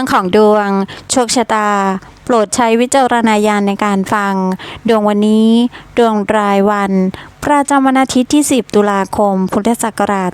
รื่องของดวงโชคชะตา โปรดใช้วิจารณญาณในการฟัง ดวงวันนี้ ดวงรายวัน ประจำวันอาทิตย์ที่ 10 ตุลาคม พุทธศักราช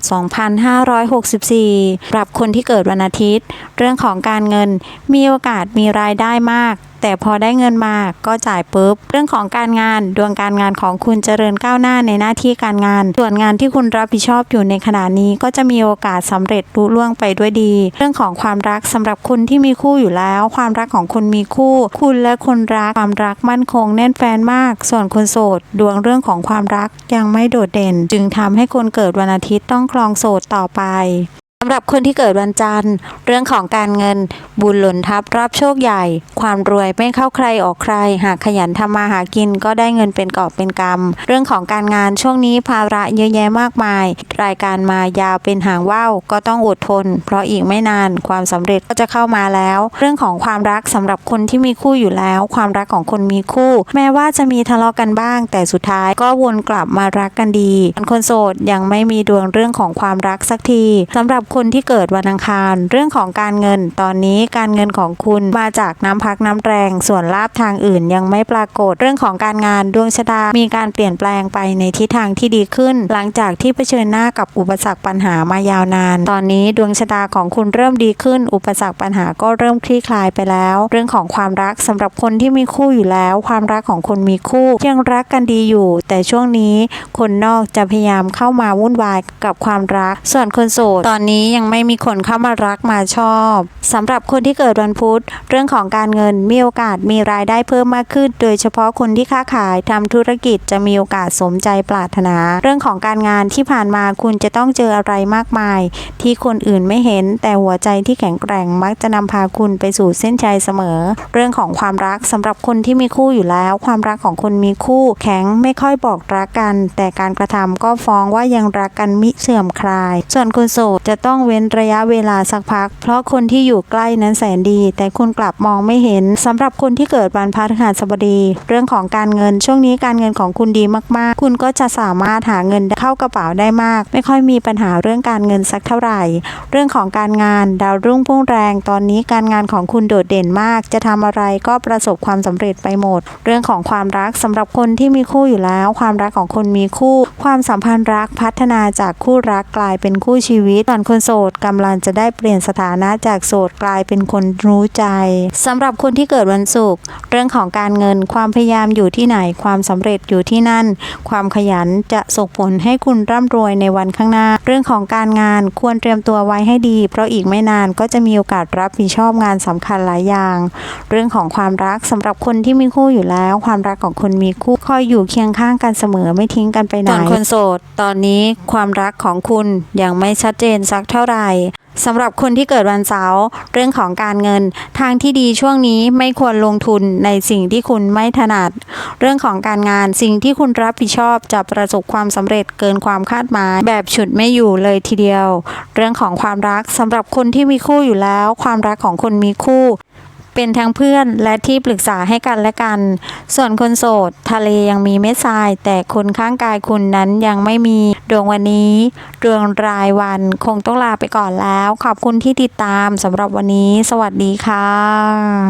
2564 ปรับคนที่เกิดวันอาทิตย์ เรื่องของการเงินมีโอกาสมีรายได้มาก แต่พอได้เงินมาก็จ่ายปุ๊บ เรื่องของการงานดวงการงานของคุณเจริญก้าวหน้าในหน้าที่การงาน ส่วนงานที่คุณรับผิดชอบอยู่ในขณะนี้ก็จะมีโอกาสสำเร็จลุล่วงไปด้วยดี เรื่องของความรักสำหรับคุณที่มีคู่อยู่แล้ว ความรักของคุณมีคู่ คุณและคนรักความรักมั่นคง แน่นแฟนมาก ส่วนคนโสด ดวงเรื่องของความรักยังไม่โดดเด่น จึงทำให้คนเกิดวันอาทิตย์ต้องครองโสดต่อไปำหรับคนที่เกิดวันจันทร์ เรื่องของการเงิน บุญหล่นทับรับโชคใหญ่ ความรวยไม่เข้าใครออกใคร หากขยันทำมาหากินก็ได้เงินเป็นกอบเป็นกำเรื่องของการงานช่วงนี้ภาระเยอะแยะมากมาย รายการมายาวเป็นหางว่าวก็ต้องอดทน เพราะอีกไม่นานความสำเร็จก็จะเข้ามาแล้ว เรื่องของความรักสำหรับคนที่มีคู่อยู่แล้ว ความรักของคนมีคู่ แม้ว่าจะมีทะเลาะกันบ้าง แต่สุดท้ายก็วนกลับมารักกันดีคนโสดยังไม่มีดวงเรื่องของความรักสักทีสำหรับคนที่เกิดวันอังคาร เรื่องของการเงินตอนนี้การเงินของคุณมาจากน้ำพักน้ำแรง ส่วนลาบทางอื่นยังไม่ปรากฏเรื่องของการงานดวงชะตา มีการเปลี่ยนแปลงไปในทิศทางที่ดีขึ้น หลังจากที่เผชิญหน้ากับอุปสรรคปัญหามายาวนาน ตอนนี้ดวงชะตาของคุณเริ่มดีขึ้น อุปสรรคปัญหาก็เริ่มคลี่คลายไปแล้ว เรื่องของความรักสำหรับคนที่มีคู่อยู่แล้ว ความรักของคนมีคู่ยังรักกันดีอยู่ แต่ช่วงนี้คนนอกจะพยายามเข้ามาวุ่นวายกับความรัก ส่วนคนโสดตอนนี้ยังไม่มีคนเข้ามารักมาชอบสำหรับคนที่เกิดวันพุธ เรื่องของการเงินมีโอกาสมีรายได้เพิ่มมากขึ้น โดยเฉพาะคนที่ค้าขายทำธุรกิจจะมีโอกาสสมใจปรารถนา เรื่องของการงานที่ผ่านมาคุณจะต้องเจออะไรมากมาย ที่คนอื่นไม่เห็น แต่หัวใจที่แข็งแกร่งมักจะนำพาคุณไปสู่เส้นชัยเสมอ เรื่องของความรักสำหรับคนที่มีคู่อยู่แล้ว ความรักของคนมีคู่ แข็งไม่ค่อยบอกรักกัน แต่การกระทำก็ฟ้องว่ายังรักกันมิเสื่อมคลาย ส่วนคนโสดจะต้ององเว้นระยะเวลาสักพัก เพราะคนที่อยู่ใกล้นั้นแสนดี แต่คุณกลับมองไม่เห็นสำหรับคนที่เกิดวันพฤหัสบดี เรื่องของการเงินช่วงนี้การเงินของคุณดีมากๆ คุณก็จะสามารถหาเงินเข้ากระเป๋าได้มาก ไม่ค่อยมีปัญหาเรื่องการเงินสักเท่าไหร่ เรื่องของการงานดาวรุ่งพุ่งแรง ตอนนี้การงานของคุณโดดเด่นมาก จะทำอะไรก็ประสบความสำเร็จไปหมด เรื่องของความรักสำหรับคนที่มีคู่อยู่แล้ว ความรักของคนมีคู่ ความสัมพันธ์รักพัฒนาจากคู่รักกลายเป็นคู่ชีวิตส่วนคนโสดกำลังจะได้เปลี่ยนสถานะจากโสดกลายเป็นคนรู้ใจสำหรับคนที่เกิดวันศุกร์เรื่องของการเงินความพยายามอยู่ที่ไหนความสำเร็จอยู่ที่นั่น ความขยันจะส่งผลให้คุณร่ำรวยในวันข้างหน้า เรื่องของการงานควรเตรียมตัวไว้ให้ดี เพราะอีกไม่นานก็จะมีโอกาสรับผิดชอบงานสำคัญหลายอย่าง เรื่องของความรักสำหรับคนที่มีคู่อยู่แล้ว ความรักของคนมีคู่คอยอยู่เคียงข้างกันเสมอไม่ทิ้งกันไปไหนส่วนคนโสด ตอนนี้ความรักของคุณยังไม่ชัดเจนสักเท่าไหร่สำหรับคนที่เกิดวันเสาร์เรื่องของการเงิน ทางที่ดีช่วงนี้ไม่ควรลงทุนในสิ่งที่คุณไม่ถนัด เรื่องของการงานสิ่งที่คุณรับผิดชอบจะประสบความสำเร็จเกินความคาดหมาย แบบฉุดไม่อยู่เลยทีเดียว เรื่องของความรักสำหรับคนที่มีคู่อยู่แล้ว ความรักของคนมีคู่ เป็นทั้งเพื่อนและที่ปรึกษาให้กันและกัน ส่วนคนโสด ทะเลยังมีเม็ดทราย แต่คนข้างกายคุณนั้นยังไม่มี ดวงวันนี้ดวงรายวันคงต้องลาไปก่อนแล้ว ขอบคุณที่ติดตามสำหรับวันนี้ สวัสดีค่ะ